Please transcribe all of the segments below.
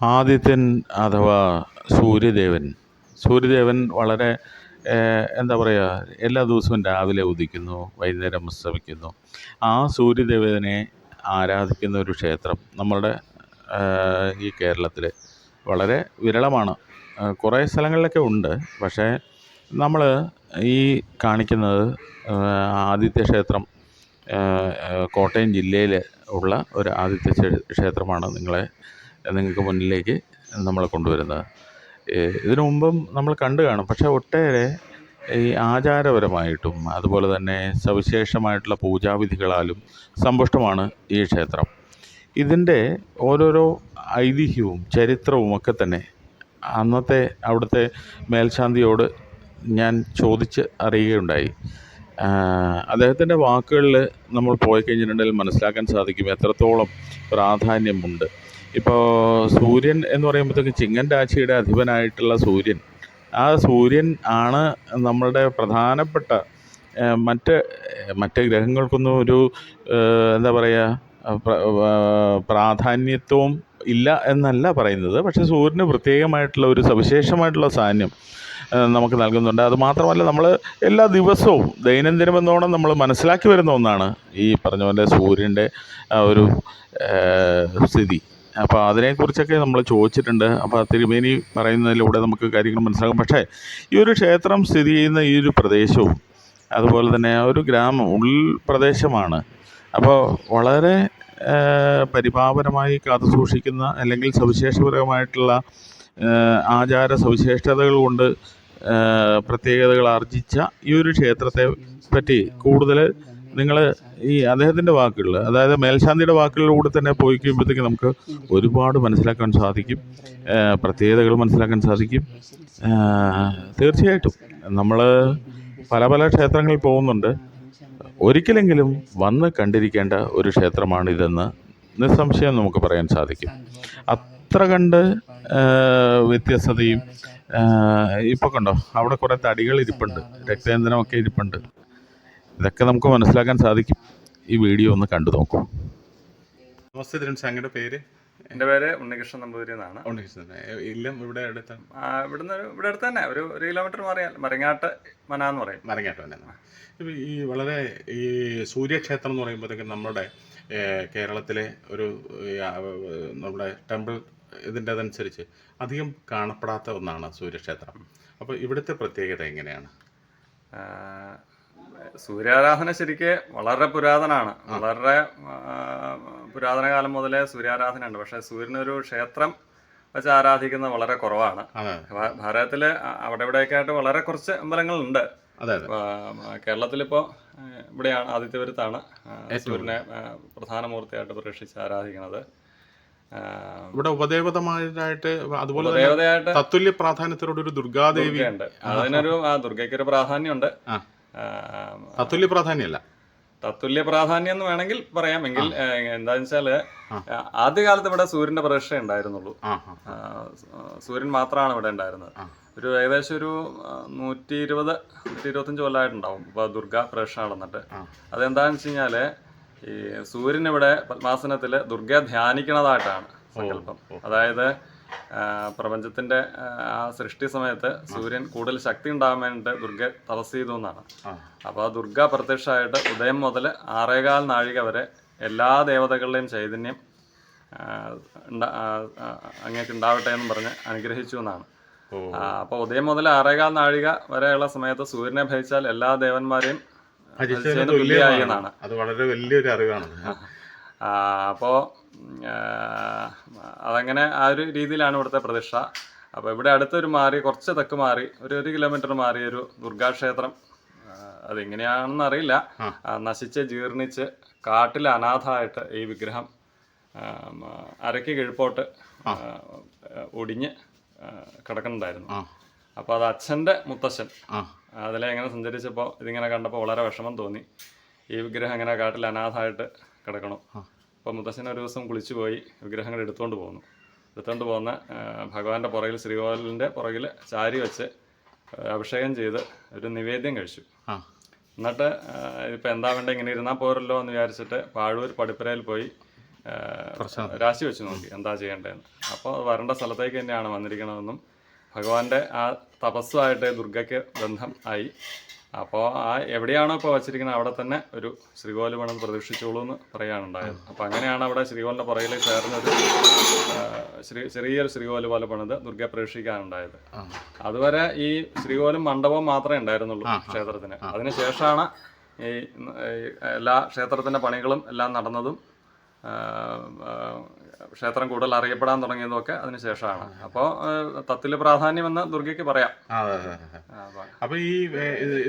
ആദിത്യൻ അഥവാ സൂര്യദേവൻ. സൂര്യദേവൻ വളരെ എന്താ പറയുക എല്ലാ ദിവസവും രാവിലെ ഉദിക്കുന്നു വൈകുന്നേരം അസ്തമിക്കുന്നു ആ സൂര്യദേവനെ ആരാധിക്കുന്ന ഒരു ക്ഷേത്രം നമ്മളുടെ ഈ കേരളത്തിൽ വളരെ വിരളമാണ്. കുറേ സ്ഥലങ്ങളിലൊക്കെ ഉണ്ട്. പക്ഷേ നമ്മൾ ഈ കാണിക്കുന്നത് ആദിത്യ ക്ഷേത്രം കോട്ടയം ജില്ലയിൽ ഉള്ള ഒരു ആദിത്യ ക്ഷേത്രമാണ് നിങ്ങളെ നിങ്ങൾക്ക് മുന്നിലേക്ക് നമ്മളെ കൊണ്ടുവരുന്നത്. ഇതിനു മുമ്പും നമ്മൾ കണ്ടു കാണും. പക്ഷേ ഒട്ടേറെ ഈ ആചാരപരമായിട്ടും അതുപോലെ തന്നെ സവിശേഷമായിട്ടുള്ള പൂജാവിധികളാലും സമ്പുഷ്ടമാണ് ഈ ക്ഷേത്രം. ഇതിന്റെ ഓരോരോ ഐതിഹ്യവും ചരിത്രവും ഒക്കെ തന്നെ അന്നത്തെ അവിടുത്തെ മേൽശാന്തിയോട് ഞാൻ ചോദിച്ച് അറിയുകയുണ്ടായി. അദ്ദേഹത്തിന്റെ വാക്കുകളിൽ നമ്മൾ പോയി കഴിഞ്ഞിട്ടുണ്ടെങ്കിൽ മനസ്സിലാക്കാൻ സാധിക്കും എത്രത്തോളം പ്രാധാന്യമുണ്ട്. ഇപ്പോൾ സൂര്യൻ എന്ന് പറയുമ്പോഴത്തേക്ക് ചിങ്ങൻ രാശിയുടെ അധിപനായിട്ടുള്ള സൂര്യൻ. ആ സൂര്യൻ ആണ് നമ്മളുടെ പ്രധാനപ്പെട്ട മറ്റ് മറ്റ് ഗ്രഹങ്ങൾക്കൊന്നും ഒരു എന്താ പറയുക പ്രാധാന്യത്വവും ഇല്ല എന്നല്ല പറയുന്നത്. പക്ഷേ സൂര്യന് പ്രത്യേകമായിട്ടുള്ള ഒരു സവിശേഷമായിട്ടുള്ള സാന്നിധ്യം നമുക്ക് നൽകുന്നുണ്ട്. അത് മാത്രമല്ല നമ്മൾ എല്ലാ ദിവസവും ദൈനംദിനം ദൈനംദിനമെന്നോണം നമ്മൾ മനസ്സിലാക്കി വരുന്ന ഒന്നാണ് ഈ പറഞ്ഞ പോലെ സൂര്യന്റെ ഒരു സ്ഥിതി. അപ്പോൾ അതിനെക്കുറിച്ചൊക്കെ നമ്മൾ ചോദിച്ചിട്ടുണ്ട്. അപ്പോൾ തിരുമേനി പറയുന്നതിലൂടെ നമുക്ക് കാര്യങ്ങൾ മനസ്സിലാകും. പക്ഷേ ഈ ഒരു ക്ഷേത്രം സ്ഥിതി ചെയ്യുന്ന ഈ ഒരു പ്രദേശവും അതുപോലെ തന്നെ ആ ഒരു ഗ്രാമം ഉൾപ്രദേശമാണ്. അപ്പോൾ വളരെ പരിപാവനമായി കാത്തു സൂക്ഷിക്കുന്ന അല്ലെങ്കിൽ സവിശേഷപരമായിട്ടുള്ള ആചാര സവിശേഷതകൾ കൊണ്ട് പ്രത്യേകതകൾ ആർജിച്ച ഈ ഒരു ക്ഷേത്രത്തെ പറ്റി കൂടുതൽ നിങ്ങൾ ഈ അദ്ദേഹത്തിന്റെ വാക്കുകളിൽ അതായത് മേൽശാന്തിയുടെ വാക്കുകളിലൂടെ തന്നെ പോയി കഴിയുമ്പോഴത്തേക്ക് നമുക്ക് ഒരുപാട് മനസ്സിലാക്കാൻ സാധിക്കും. പ്രത്യേകതകൾ മനസ്സിലാക്കാൻ സാധിക്കും. തീർച്ചയായിട്ടും നമ്മൾ പല പല ക്ഷേത്രങ്ങളിൽ പോകുന്നുണ്ട്. ഒരിക്കലെങ്കിലും വന്ന് കണ്ടിരിക്കേണ്ട ഒരു ക്ഷേത്രമാണ് ക്ഷേത്രമാണിതെന്ന് നിസ്സംശയം നമുക്ക് പറയാൻ സാധിക്കും. അത്ര കണ്ട് വ്യത്യസ്തതയും ഇപ്പോൾ കണ്ടോ? അവിടെ കുറേ തടികൾ ഇരിപ്പുണ്ട് രക്തചന്ദനമൊക്കെ ഇരിപ്പുണ്ട്. ഇതൊക്കെ നമുക്ക് മനസ്സിലാക്കാൻ സാധിക്കും. ഈ വീഡിയോ ഒന്ന് കണ്ടു നോക്കൂ. നമസ്തേ ധനുഷ് അങ്ങയുടെ പേര്. എന്റെ പേര് ഉണ്ണികൃഷ്ണൻ നമ്പൂതിരി എന്നാണ്. ഉണ്ണികൃഷ്ണൻ ഇല്ലം ഇവിടെ അടുത്ത? ഇവിടുന്ന് ഇവിടെ അടുത്ത് തന്നെ. ഒരു ഒരു കിലോമീറ്റർ മറിയാൽ മരങ്ങാട്ട് മന എന്ന് പറയും. മരങ്ങാട്ട് മന ഇപ്പം ഈ വളരെ ഈ സൂര്യക്ഷേത്രം എന്ന് പറയുമ്പോഴത്തേക്കും നമ്മുടെ കേരളത്തിലെ ഒരു നമ്മുടെ ടെമ്പിൾ ഇതിന്റെ അതനുസരിച്ച് അധികം കാണപ്പെടാത്ത ഒന്നാണ് സൂര്യക്ഷേത്രം. അപ്പോൾ ഇവിടുത്തെ പ്രത്യേകത എങ്ങനെയാണ്? സൂര്യാരാധന ശരിക്ക് വളരെ പുരാതനാണ്. വളരെ പുരാതന കാലം മുതലേ സൂര്യാരാധന ഉണ്ട് പക്ഷെ സൂര്യനൊരു ക്ഷേത്രം വെച്ച് ആരാധിക്കുന്ന വളരെ കുറവാണ്. ഭാരതത്തിൽ അവിടെ ഇവിടെയൊക്കെ ആയിട്ട് വളരെ കുറച്ച് അമ്പലങ്ങളുണ്ട്. കേരളത്തിലിപ്പോ ഇവിടെയാണ് ആദിത്യപുരത്താണ് സൂര്യനെ പ്രധാന മൂർത്തിയായിട്ട് പ്രതീക്ഷിച്ച് ആരാധിക്കുന്നത് ഇവിടെ ഉപദേവതമായിട്ട് അതുപോലെ തത്തുല്യ പ്രാധാന്യത്തോടെ ഒരു ദുർഗാദേവി ഉണ്ട് അതിനൊരു ദുർഗയ്ക്കൊരു പ്രാധാന്യമുണ്ട്. തത്തുല്യ പ്രാധാന്യമല്ല തത്തുല്യ പ്രാധാന്യം എന്ന് വേണമെങ്കിൽ പറയാം. എങ്കിൽ എന്താന്ന് വെച്ചാൽ ആദ്യകാലത്ത് ഇവിടെ സൂര്യന്റെ പ്രതിഷ്ഠ ഉണ്ടായിരുന്നുള്ളൂ. സൂര്യൻ മാത്രമാണ് ഇവിടെ ഉണ്ടായിരുന്നത്. ഒരു ഏകദേശം ഒരു നൂറ്റി ഇരുപത് നൂറ്റി ഇരുപത്തഞ്ച് കൊല്ലമായിട്ടുണ്ടാവും ഇപ്പൊ ദുർഗ പ്രതിഷ്ഠ നടന്നിട്ട്. അതെന്താന്ന് വെച്ച് കഴിഞ്ഞാൽ ഈ സൂര്യൻ ഇവിടെ പത്മാസനത്തിൽ ദുർഗ ധ്യാനിക്കണതായിട്ടാണ് സങ്കല്പം. അതായത് പ്രപഞ്ചത്തിന്റെ ആ സൃഷ്ടി സമയത്ത് സൂര്യൻ കൂടുതൽ ശക്തി ഉണ്ടാകാൻ വേണ്ടിയിട്ട് ദുർഗ തപസ് ചെയ്തു എന്നാണ്. അപ്പോൾ ആ ദുർഗ പ്രത്യക്ഷമായിട്ട് ഉദയം മുതൽ ആറേകാൽ നാഴിക വരെ എല്ലാ ദേവതകളുടെയും ചൈതന്യം അങ്ങേക്ക് ഉണ്ടാവട്ടെ എന്ന് പറഞ്ഞ് അനുഗ്രഹിച്ചു എന്നാണ്. അപ്പോൾ ഉദയം മുതൽ ആറേകാൽ നാഴിക വരെയുള്ള സമയത്ത് സൂര്യനെ ഭജിച്ചാൽ എല്ലാ ദേവന്മാരെയും എന്നാണ്. അത് വളരെ വലിയൊരു അറിവാണ്. അപ്പോൾ അതങ്ങനെ ആ ഒരു രീതിയിലാണ് ഇവിടുത്തെ പ്രതിഷ്ഠ. അപ്പോൾ ഇവിടെ അടുത്തൊരു മാറി കുറച്ച് തെക്ക് മാറി ഒരു ഒരു കിലോമീറ്റർ മാറി ഒരു ദുർഗാക്ഷേത്രം. അതെങ്ങനെയാണെന്ന് അറിയില്ല. നശിച്ച് ജീർണിച്ച് കാട്ടിൽ അനാഥമായിട്ട് ഈ വിഗ്രഹം അരക്ക് കിഴിപ്പോട്ട് ഒടിഞ്ഞ് കിടക്കുന്നുണ്ടായിരുന്നു. അപ്പോൾ അത് അച്ഛന്റെ മുത്തശ്ശൻ. അതിലെ എങ്ങനെ സഞ്ചരിച്ചപ്പോൾ ഇതിങ്ങനെ കണ്ടപ്പോൾ വളരെ വിഷമം തോന്നി. ഈ വിഗ്രഹം ഇങ്ങനെ കാട്ടിൽ അനാഥമായിട്ട് കിടക്കണം. അപ്പോൾ മുത്തശ്ശൻ ഒരു ദിവസം കുളിച്ചു പോയി വിഗ്രഹങ്ങൾ എടുത്തുകൊണ്ട് പോകുന്നു എടുത്തുകൊണ്ട് പോകുന്ന ഭഗവാന്റെ പുറകിൽ ശ്രീകോവിലിന്റെ പുറകിൽ ചാരി വെച്ച് അഭിഷേകം ചെയ്ത് ഒരു നിവേദ്യം കഴിച്ചു. എന്നിട്ട് ഇപ്പം എന്താ വേണ്ട ഇങ്ങനെ ഇരുന്നാൽ പോരല്ലോ എന്ന് വിചാരിച്ചിട്ട് പാഴൂർ പടിപ്പുരയിൽ പോയി രാശി വെച്ച് നോക്കി എന്താ ചെയ്യേണ്ടതെന്ന് അപ്പോൾ വരേണ്ട സ്ഥലത്തേക്ക് തന്നെയാണ് വന്നിരിക്കണതെന്നും ഭഗവാന്റെ ആ തപസ്സുമായിട്ട് ദുർഗയ്ക്ക് ബന്ധം ആയി. അപ്പോൾ ആ എവിടെയാണോ ഇപ്പോൾ വച്ചിരിക്കുന്നത് അവിടെ തന്നെ ഒരു ശ്രീകോൽ വേണം പ്രതീക്ഷിച്ചോളൂ എന്ന് പറയാനുണ്ടായത്. അപ്പോൾ അങ്ങനെയാണ് അവിടെ ശ്രീകോലിന്റെ പുറകിൽ ചേർന്നൊരു ശ്രീ ചെറിയൊരു ശ്രീകോൽ പോലെ പണിത് ദുർഗയെ പ്രതീക്ഷിക്കാനുണ്ടായത് അതുവരെ ഈ ശ്രീകോലും മണ്ഡപവും മാത്രമേ ഉണ്ടായിരുന്നുള്ളൂ ക്ഷേത്രത്തിന്. അതിനുശേഷമാണ് ഈ എല്ലാ ക്ഷേത്രത്തിന്റെ പണികളും എല്ലാം നടന്നതും ക്ഷേത്രം കൂടുതൽ അറിയപ്പെടാൻ തുടങ്ങിയതൊക്കെ അതിനുശേഷമാണ് അതിനുശേഷമാണ് അപ്പോൾ പ്രാധാന്യം എന്ന് ദുർഗയ്ക്ക് പറയാം. അപ്പൊ അപ്പൊ ഈ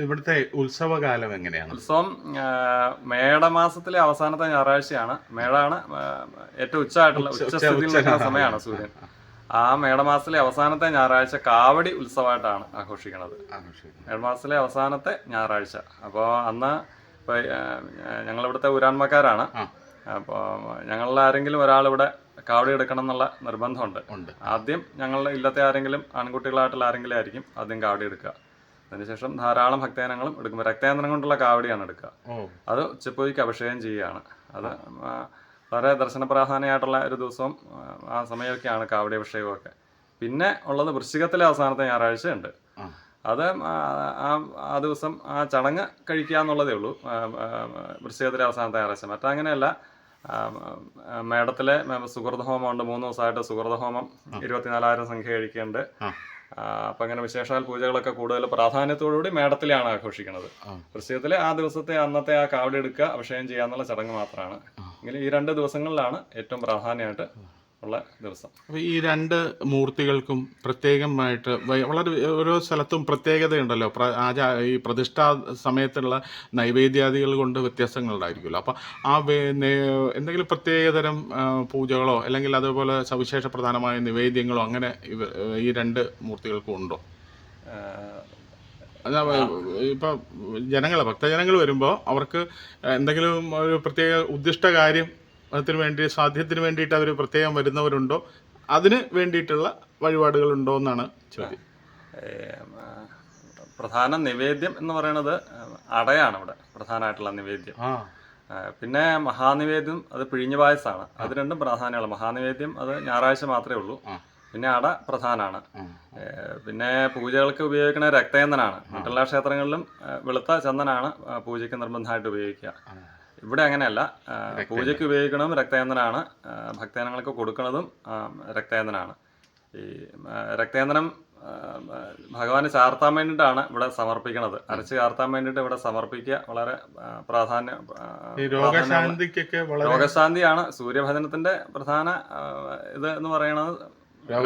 ഇവിടുത്തെ ഉത്സവകാലം എങ്ങനെയാണ്? ഉത്സവം മേടമാസത്തിലെ അവസാനത്തെ ഞായറാഴ്ചയാണ്. മേടാണ് ഏറ്റവും ഉച്ചയായിട്ടുള്ള ഉച്ചസ്ഥിതിയിൽ നിൽക്കുന്ന സമയമാണ് സൂര്യൻ. ആ മേടമാസത്തിലെ അവസാനത്തെ ഞായറാഴ്ച കാവടി ഉത്സവമായിട്ടാണ് ആഘോഷിക്കുന്നത്. മേടമാസത്തിലെ അവസാനത്തെ ഞായറാഴ്ച. അപ്പോൾ അന്ന് ഇപ്പൊ ഞങ്ങളിവിടുത്തെ ഊരാൺമക്കാരാണ് ആ. അപ്പോൾ ഞങ്ങളിൽ ആരെങ്കിലും ഒരാൾ ഇവിടെ കാവടി എടുക്കണം എന്നുള്ള നിർബന്ധമുണ്ട്. ഉണ്ട്. ആദ്യം ഞങ്ങളുടെ ഇല്ലത്തെ ആരെങ്കിലും ആൺകുട്ടികളായിട്ടുള്ള ആരെങ്കിലും ആയിരിക്കും ആദ്യം കാവടി എടുക്കുക. അതിനുശേഷം ധാരാളം ഭക്തജനങ്ങളും എടുക്കും. രക്തയന്ത്രം കൊണ്ടുള്ള കാവടിയാണ് എടുക്കുക. അത് ഉച്ചപ്പോയിക്ക് അഭിഷേകം ചെയ്യുകയാണ്. അത് വളരെ ദർശന പ്രാധാന്യമായിട്ടുള്ള ഒരു ദിവസവും ആ, സമയമൊക്കെയാണ് കാവടി അഭിഷേകമൊക്കെ. പിന്നെ ഉള്ളത് വൃശ്ചികത്തിലെ അവസാനത്തെ ഞായറാഴ്ച ഉണ്ട് അത് ആ ആ- ദിവസം ആ ചടങ്ങ് കഴിക്കുക എന്നുള്ളതേ ഉള്ളൂ. വൃശ്ചികത്തിലെ അവസാനത്തെ ഞായറാഴ്ച. മറ്റങ്ങനെയല്ല മേടത്തിലെ സുഹൃത ഹോമമുണ്ട് മൂന്ന് ദിവസമായിട്ട് സുഹൃത ഹോമം ഇരുപത്തിനാലായിരം സംഖ്യ കഴിക്കുന്നുണ്ട്. അപ്പൊ അങ്ങനെ വിശേഷാൽ പൂജകളൊക്കെ കൂടുതൽ പ്രാധാന്യത്തോടുകൂടി മേടത്തിലാണ് ആഘോഷിക്കുന്നത്. വൃശ്ചികത്തിലെ ആ ദിവസത്തെ അന്നത്തെ ആ കാവടി എടുക്കുക അഭിഷേകം ചെയ്യാന്നുള്ള ചടങ്ങ് മാത്രമാണ്. എങ്കിലും ഈ രണ്ട് ദിവസങ്ങളിലാണ് ഏറ്റവും പ്രാധാന്യമായിട്ട് ഉള്ള ദിവസം. അപ്പൊ ഈ രണ്ട് മൂർത്തികൾക്കും പ്രത്യേകമായിട്ട് വളരെ ഓരോ സ്ഥലത്തും പ്രത്യേകതയുണ്ടല്ലോ. പ്ര- ആചാ ഈ പ്രതിഷ്ഠാ സമയത്തുള്ള നൈവേദ്യാദികൾ കൊണ്ട് വ്യത്യാസങ്ങൾ വ്യത്യാസങ്ങളുണ്ടായിരിക്കുമല്ലോ അപ്പൊ ആ എന്തെങ്കിലും പ്രത്യേകതരം പൂജകളോ അല്ലെങ്കിൽ അതുപോലെ സവിശേഷ പ്രധാനമായ നിവേദ്യങ്ങളോ അങ്ങനെ ഈ രണ്ട് മൂർത്തികൾക്കും ഉണ്ടോ? ഇപ്പൊ ജനങ്ങൾ ഭക്തജനങ്ങൾ വരുമ്പോൾ അവർക്ക് എന്തെങ്കിലും ഒരു പ്രത്യേക ഉദ്ദിഷ്ട കാര്യം അതിന് വേണ്ടി സാധ്യത്തിന് വേണ്ടിയിട്ട് അവർ പ്രത്യേകം വരുന്നവരുണ്ടോ? അതിന് വേണ്ടിയിട്ടുള്ള വഴിപാടുകൾ ഉണ്ടോ എന്നാണ് ചോദ്യം പ്രധാന നിവേദ്യം എന്ന് പറയുന്നത് അടയാണ് ഇവിടെ പ്രധാനമായിട്ടുള്ള നിവേദ്യം. പിന്നെ മഹാനിവേദ്യം അത് പിഴിഞ്ഞ പായസാണ്. അത് രണ്ടും പ്രാധാന്യമുള്ള. മഹാനിവേദ്യം അത് ഞായറാഴ്ച മാത്രമേ ഉള്ളൂ. പിന്നെ അട പ്രധാനമാണ്. പിന്നെ പൂജകൾക്ക് ഉപയോഗിക്കുന്ന രക്തചന്ദനാണ്. മറ്റെല്ലാ ക്ഷേത്രങ്ങളിലും വെളുത്ത ചന്ദനാണ് പൂജയ്ക്ക് നിർബന്ധമായിട്ട് ഉപയോഗിക്കുക. ഇവിടെ അങ്ങനെയല്ല. പൂജയ്ക്ക് ഉപയോഗിക്കണതും രക്തചന്ദനാണ് ആ, ഭക്തജനങ്ങൾക്ക് കൊടുക്കുന്നതും രക്തയന്ത്രനാണ് രക്തചന്ദനാണ് ഈ രക്തയന്ത്രം രക്തചന്ദനം ഭഗവാന് ചാർത്താൻ വേണ്ടിയിട്ടാണ് ഇവിടെ സമർപ്പിക്കുന്നത് അരച്ച് ചാർത്താൻ വേണ്ടിയിട്ട് ഇവിടെ സമർപ്പിക്കുക വളരെ പ്രാധാന്യ രോഗശാന്തിക്കൊക്കെ രോഗശാന്തിയാണ്. സൂര്യഭജനത്തിന്റെ പ്രധാന ഇത് എന്ന് പറയുന്നത്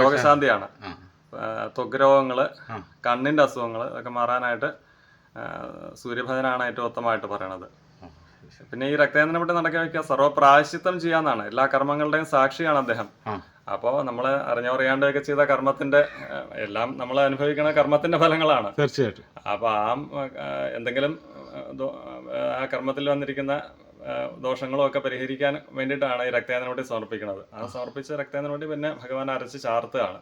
രോഗശാന്തിയാണ്. ത്വഗ് രോഗങ്ങൾ. കണ്ണിന്റെ അസുഖങ്ങൾ ഇതൊക്കെ മാറാനായിട്ട് സൂര്യഭജനാണ് ഏറ്റവും ഉത്തമമായിട്ട് പറയണത്. പിന്നെ ഈ രക്തചന്ദ്രനെ വിട്ട് നടക്കാൻ വയ്ക്കുക. സർവപ്രായശ്ചിത്തം ചെയ്യാന്നാണ്. എല്ലാ കർമ്മങ്ങളുടെയും സാക്ഷിയാണ് അദ്ദേഹം. അപ്പോൾ നമ്മൾ അറിഞ്ഞറിയാണ്ടൊക്കെ ചെയ്ത കർമ്മത്തിന്റെ എല്ലാം നമ്മൾ അനുഭവിക്കുന്ന കർമ്മത്തിന്റെ ഫലങ്ങളാണ്. തീർച്ചയായിട്ടും. അപ്പോൾ ആ എന്തെങ്കിലും ആ, കർമ്മത്തിൽ വന്നിരിക്കുന്ന ദോഷങ്ങളും ഒക്കെ പരിഹരിക്കാൻ വേണ്ടിയിട്ടാണ് ഈ രക്തചന്ദ്രനോട്ടി സമർപ്പിക്കുന്നത്. ആ സമർപ്പിച്ച രക്തചന്ദ്രനോട്ടി പിന്നെ ഭഗവാൻ അരച്ച് ചാർത്തുകയാണ്.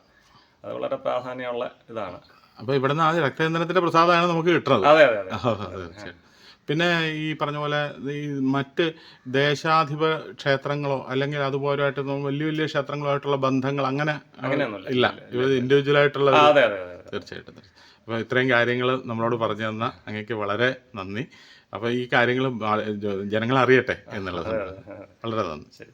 അത് വളരെ പ്രാധാന്യമുള്ള ഇതാണ്. അപ്പൊ ഇവിടുന്ന് ആ രക്തചന്ദനത്തിന്റെ പ്രസാദമാണ് നമുക്ക് കിട്ടുന്നത്. അതെ അതെ അതെ. പിന്നെ ഈ പറഞ്ഞ പോലെ ഈ മറ്റ് ദേശാധിപ ക്ഷേത്രങ്ങളോ അല്ലെങ്കിൽ അതുപോലെയായിട്ട് വലിയ വലിയ ക്ഷേത്രങ്ങളുമായിട്ടുള്ള ബന്ധങ്ങൾ അങ്ങനെ. ഇല്ല. ഇൻഡിവിജ്വൽ ആയിട്ടുള്ള തീർച്ചയായിട്ടും അപ്പോൾ ഇത്രയും കാര്യങ്ങൾ നമ്മളോട് പറഞ്ഞു തന്ന അങ്ങേക്ക് വളരെ നന്ദി. അപ്പോൾ ഈ കാര്യങ്ങൾ ജനങ്ങൾ അറിയട്ടെ എന്നുള്ളത് വളരെ നന്ദി. ശരി.